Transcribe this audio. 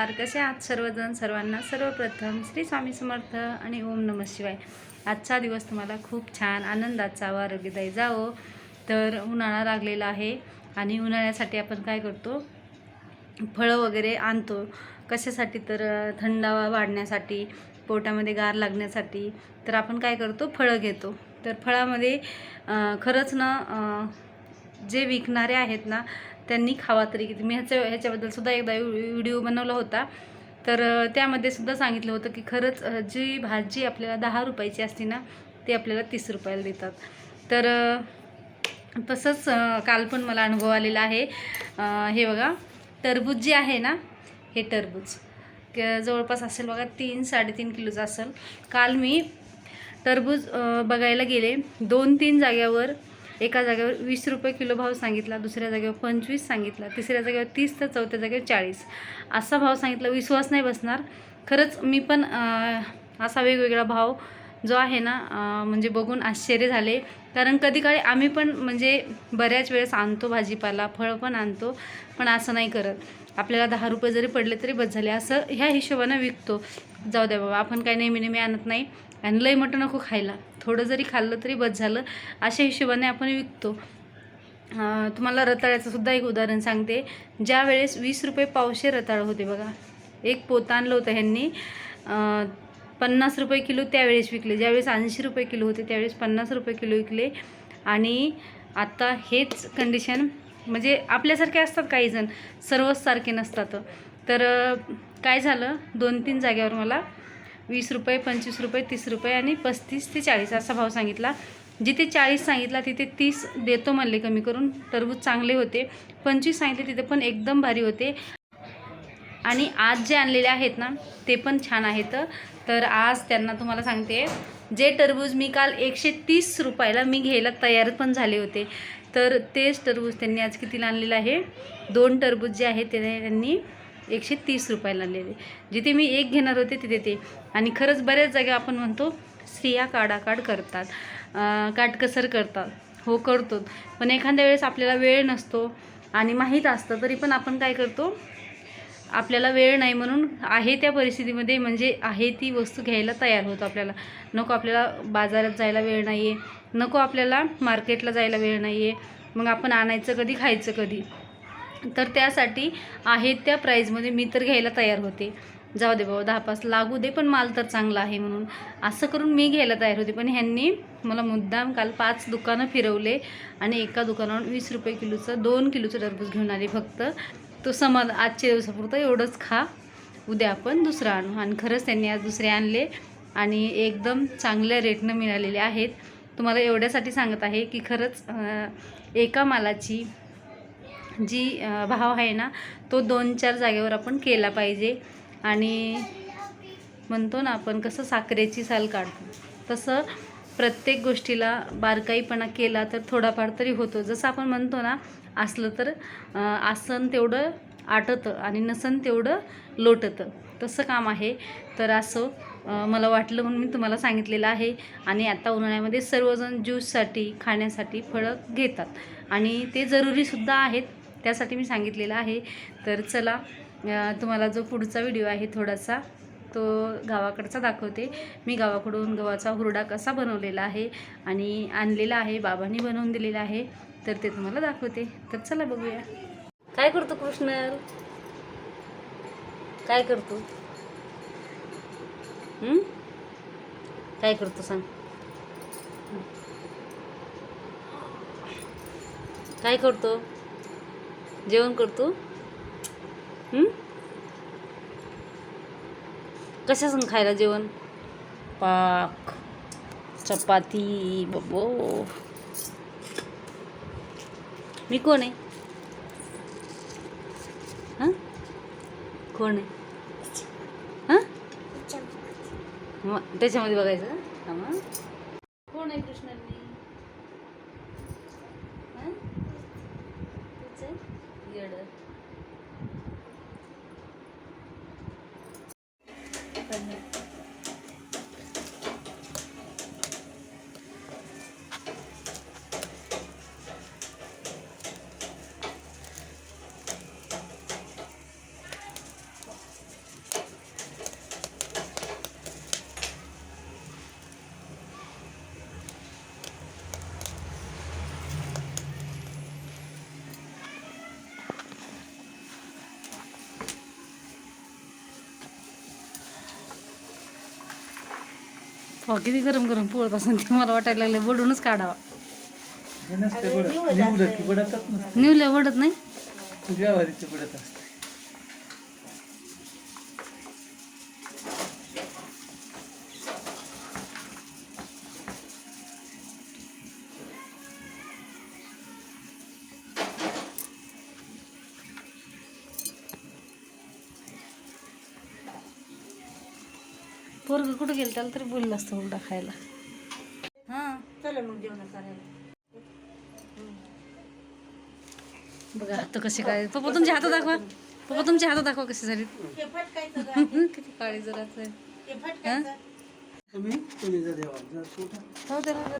नमस्कार. कसे आहात सर्वजण? सर्वांना सर्वप्रथम श्री स्वामी समर्थ आणि ओम नम शिवाय. आजचा दिवस तुम्हाला खूप छान आनंदाचा व आरोग्यदायी जावो. तर उन्हाळा लागलेला आहे आणि उन्हाळ्यासाठी आपण काय करतो? फळं वगैरे आणतो. कशासाठी? तर थंडावा वाढण्यासाठी पोटामध्ये गार लागण्यासाठी. तर आपण काय करतो? फळं घेतो. तर फळामध्ये खरंच ना जे विकणारे आहेत ना त्यांनी खावा तरी किती. मी ह्याच्या ह्याच्याबद्दल सुद्धा एकदा व्हिडिओ बनवला होता. तर त्यामध्ये सुद्धा सांगितलं होतं की खरंच जी भाजी आपल्याला दहा रुपयाची असते ना ती आपल्याला तीस रुपयाला देतात. तर तसंच काल पण मला अनुभव आलेला आहे. हे बघा टरबूज जे आहे ना हे टरबूज. जवळपास असेल बघा तीन साडेतीन किलोचं असेल. काल मी टरबूज बघायला गेले. दोन तीन जाग्यावर एका जागेवर वीस रुपये किलो भाव सांगितला दुसऱ्या जागेवर पंचवीस सांगितला तिसऱ्या जागेवर तीस तर चौथ्या जागेवर चाळीस. असा भाव सांगितला विश्वास नाही बसणार. खरंच मी पण असा वेगवेगळा भाव जो आहे ना म्हणजे बघून आश्चर्य झाले. कारण कधी काळी आम्ही पण म्हणजे बऱ्याच वेळेस आणतो भाजीपाला फळं पण आणतो पण असं नाही करत. आपल्याला दहा रुपये जरी पडले तरी बस झाले. असं ह्या हिशोबानं विकतो. जाऊ द्या बाबा आपण काय नेहमी नेहमी आणत नाही. आणि लय मोठं नको खायला. थोडं जरी खाल्लं तरी बस झालं. अशा हिशोबाने आपण विकतो. तुम्हाला रताळ्याचं सुद्धा एक उदाहरण सांगते. ज्या वेळेस वीस रुपये पावशे रताळ होते बघा. एक पोत आणलं होतं ह्यांनी. पन्नास रुपये किलो त्यावेळेस विकले. ज्यावेळेस ऐंशी रुपये किलो होते त्यावेळेस पन्नास रुपये किलो विकले. आणि आता हेच कंडिशन म्हणजे आपल्यासारखे असतात काही जण सर्वच सारखे नसतात. तर काय झालं? दोन तीन जाग्यावर मला वीस रुपये पंचवीस रुपये तीस रुपये आणि पस्तीस ते चाळीस असा भाव सांगितला. जिथे चाळीस सांगितला तिथे तीस देतो म्हणले कमी करून. टरबूज चांगले होते. पंचवीस सांगितले तिथे पण एकदम भारी होते. आणि आज जे आणलेले आहेत ना ते पण छान आहेत. तर आज त्यांना तुम्हाला सांगते जे टरबूज मी काल एकशे तीस रुपयाला मी घ्यायला तयार पण झाले होते. तर तेच टरबूज त्यांनी आज कितीला आणलेलं आहे? दोन टरबूज जे आहेत ते त्यांनी एकशे तीस रुपयाला आणलेले जिथे मी एक घेणार होते तिथे ते. आणि खरंच बऱ्याच जागा आपण म्हणतो स्त्रिया काढाकाड करतात. काटकसर करतात. हो करतो पण एखाद्या वेळेस आपल्याला वेळ नसतो आणि माहीत असतं तरी पण आपण काय करतो? आपल्याला वेळ नाही म्हणून आहे त्या परिस्थितीमध्ये म्हणजे आहे ती वस्तू घ्यायला तयार होतो आपल्याला. नको आपल्याला बाजारात जायला वेळ नाही आहे नको आपल्याला मार्केटला जायला वेळ नाही आहे मग आपण आणायचं कधी खायचं कधी? तर त्यासाठी आहे त्या प्राईजमध्ये मी तर घ्यायला तयार होते. जाऊ दे बाबा दहा पाच लागू दे पण माल तर चांगला आहे म्हणून. असं करून मी घ्यायला तयार होते पण ह्यांनी मला मुद्दाम काल पाच दुकानं फिरवले आणि एका दुकानावर वीस रुपये किलोचं दोन किलोचं टरबूज घेऊन आले फक्त. तो समज आजच्या दिवसापुरतं एवढंच खा उद्या आपण दुसरं आणू. आणि खरंच त्यांनी आज दुसरे आणले आणि एकदम चांगल्या रेटनं मिळालेले आहेत. तुम्हाला एवढ्यासाठी सांगत आहे की खरंच एका मालाची जी भाव आहे ना तो दोन चार जागेवर आपण केला पाहिजे. आणि म्हणतो ना आपण कसं साखरेची साल काढतो. तसं प्रत्येक गोष्टीला बारकाईपणा केला तर थोडाफार तरी होतो. जसं आपण म्हणतो ना असलं तर आसन तेवढं आटतं आणि नसन तेवढं लोटतं. तसं काम आहे. तर असं मला वाटलं म्हणून मी तुम्हाला सांगितलेलं आहे. आणि आता उन्हाळ्यामध्ये सर्वजण ज्यूससाठी खाण्यासाठी फळं घेतात. आणि ते जरुरीसुद्धा आहेत. त्यासाठी मी सांगितलेलं आहे. तर चला तुम्हाला जो पुढचा व्हिडिओ आहे थोडासा तो गावाकडचा दाखवते. मी गावाकडून गव्हाचा हुरडा कसा बनवलेला आहे आणि आणलेला आहे बाबांनी बनवून दिलेला आहे तर ते तुम्हाला दाखवते. तर चला बघूया. काय करतो कृष्ण काय करतो? काय करतो सांग. काय करतो? जेवण करतो. कशासून खायला जेवण? पाक चपाती बबो मी कोण आहे? हां? कोण आहे? हां? त्याच्यामध्ये. बघायचं? हां कोण आहे कृष्णाने? हो किती गरम गरम पोळत असून ते मला वाटायला लागले बडूनच काढावा. हे नसते बडत निवडत की बडतच नसते. निवले वडत नाही? तुझ्यावारीचे बडत असते पोरग कुठं गेलं त्याला तरी बोललं असतं खायला. हां चला मग जेवण करायला. बघा हात कसे काय पप्पा तुमचे हात दाखवा. पप्पा तुमचे हात दाखवा कसे झाले? किती काळी जरा. हो त्याला